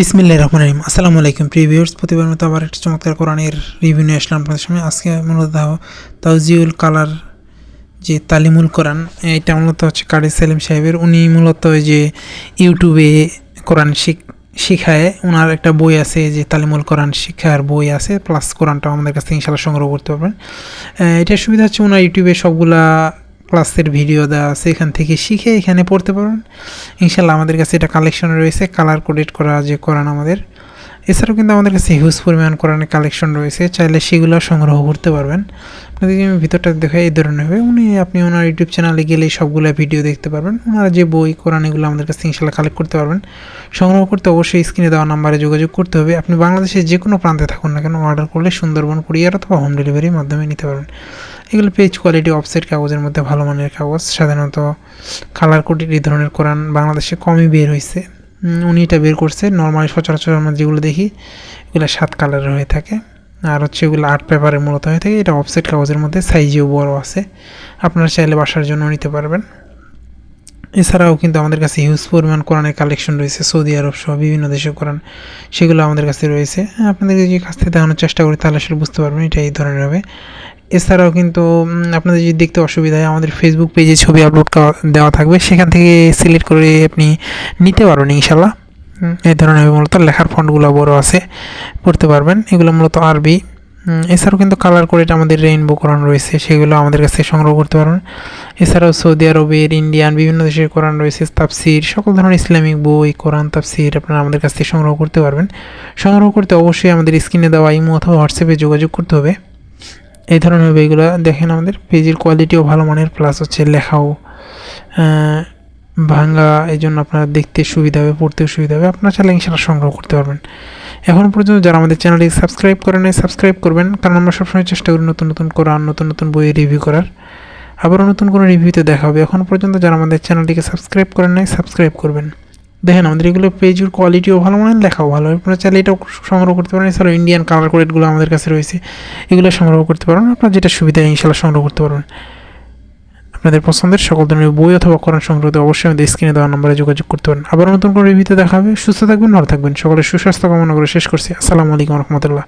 বিসমিল্লাহ রহমান রহিম। আসসালামু আলাইকুম প্রিভিউর্স প্রতিবার মতো আবার একটা চমৎকার কোরআনের রিভিউ নিয়ে আসলাম আপনাদের সামনে। আজকে মূলত তাউজিউল কালার যে তালিমুল কোরআন, এটা মূলত হচ্ছে কারি সেলিম সাহেবের। উনি মূলত যে ইউটিউবে কোরআন শিখ, শিখায়। ওনার একটা বই আছে যে তালিমুল কোরআন শিক্ষার বই আছে প্লাস কোরআনটাও আমাদের কাছ থেকে ইনশাল্লাহ সংগ্রহ করতে পারবেন। এটার সুবিধা হচ্ছে ওনার ইউটিউবে সবগুলা ক্লাসের ভিডিও দেওয়া আছে, এখান থেকে শিখে এখানে পড়তে পারবেন ইনশাল্লাহ আমাদের কাছে এটা কালেকশন রয়েছে কালার কোডেড করা যে কোরআন আমাদের। এছাড়াও কিন্তু আমাদের কাছে হিউজ পরিমাণ কোরআনের কালেকশন রয়েছে, চাইলে সেগুলো সংগ্রহ করতে পারবেন। আপনাদেরকে আমি ভিতরটা দেখে এই ধরনের হবে। উনি, আপনি ওনার ইউটিউব চ্যানেলে গেলে সবগুলো ভিডিও দেখতে পারবেন। ওনারা যে বই কোরআন এগুলো আমাদের কাছে ইনশাল্লাহ কালেক্ট করতে পারবেন। সংগ্রহ করতে অবশ্যই স্ক্রিনে দেওয়া নাম্বারে যোগাযোগ করতে হবে। আপনি বাংলাদেশের যে কোনো প্রান্তে থাকুন না কেন অর্ডার করলে সুন্দরবন কুরিয়ার অথবা হোম ডেলিভারির মাধ্যমে নিতে পারবেন। এগুলো পেজ কোয়ালিটি অফসেট কাগজের মধ্যে ভালো মানের কাগজ। সাধারণত কালার কোডের এই ধরনের কোরআন বাংলাদেশে কমই বের হয়েছে উনি এটা বের করছে। নর্মালি সচরাচর আমরা যেগুলো দেখি, এগুলো সাত কালারের হয়ে থাকে। আর হচ্ছে এগুলো আর্ট পেপারের মূলত হয়ে থাকে। এটা অফসেট কাগজের মধ্যে সাইজেও বড় আছে। আপনারা চাইলে বাসার জন্য নিতে পারবেন। এছাড়াও কিন্তু আমাদের কাছে হিউজ পরিমাণ কোরআনের কালেকশন রয়েছে। সৌদি আরব সহ বিভিন্ন দেশের কোরআন, সেগুলো আমাদের কাছে রয়েছে। আপনাদের যদি কাছ থেকে দেখানোর চেষ্টা করি, তাহলে আসলে বুঝতে পারবেন এটা এই ধরনের হবে। এছাড়াও কিন্তু আপনাদের যদি দেখতে অসুবিধা হয়, আমাদের ফেসবুক পেজে ছবি আপলোড দেওয়া থাকবে। সেখান থেকে সিলেক্ট করে আপনি নিতে পারবেন ইনশাল্লাহ এই ধরনের মূলত লেখার ফন্টগুলো বড় আছে, পড়তে পারবেন। এগুলো মূলত আরবি এছাড়াও কিন্তু কালার করে এটা আমাদের রেইনবো কোরআন রয়েছে, সেগুলো আমাদের কাছে সংগ্রহ করতে পারবেন। এছাড়াও সৌদি আরবের, ইন্ডিয়ান, বিভিন্ন দেশের কোরআন রয়েছে, তাফসির, সকল ধরনের ইসলামিক বই কোরআন তাফসির আপনারা আমাদের কাছ থেকে সংগ্রহ করতে পারবেন। সংগ্রহ করতে অবশ্যই আমাদের স্ক্রিনে দেওয়া ইমো অথবা হোয়াটসঅ্যাপে যোগাযোগ করতে হবে। এই ধরনের বইগুলো দেখেন আমাদের পেজের কোয়ালিটিও ভালো মানের প্লাস হচ্ছে লেখাও ভাঙ্গা এই জন্য আপনার দেখতে সুবিধা হবে, পড়তেও সুবিধা হবে। আপনারা চাইলে ইনশাল্লাহ সংগ্রহ করতে পারবেন। এখন পর্যন্ত যারা আমাদের চ্যানেলটি সাবস্ক্রাইব করেন নাই সাবস্ক্রাইব করবেন, কারণ আমরা সবসময় চেষ্টা করি নতুন নতুন কোরআন, নতুন নতুন বইয়ের রিভিউ করার। আবারও নতুন কোনো রিভিউতে দেখা হবে। এখন পর্যন্ত যারা আমাদের চ্যানেলটিকে সাবস্ক্রাইব করেন নাই সাবস্ক্রাইব করবেন। দেখেন, আমাদের এগুলো পেজের কোয়ালিটিও ভালো মানে লেখাও ভালো। আপনারা চাইলে এটাও সংগ্রহ করতে পারেন। এছাড়াও ইন্ডিয়ান কালার কোডেডগুলো আমাদের কাছে রয়েছে। এগুলো সংগ্রহ করতে পারেন। আপনার যেটা সুবিধা ইনশাল্লাহ সংগ্রহ করতে পারবেন। আপনাদের পছন্দের সকল ধরনের বই অথবা কোরআন সংগ্রহতে অবশ্যই আমাদের স্ক্রিনে দেওয়া নম্বরে যোগাযোগ করতে পারেন। আবার নতুন কোনো রিভিউতে দেখা হবে। সুস্থ থাকবেন, ভালো থাকবেন। সকলের সুস্বাস্থ্য কামনা করে শেষ করছি। আসসালামু আলাইকুম রহমতুল্লাহ।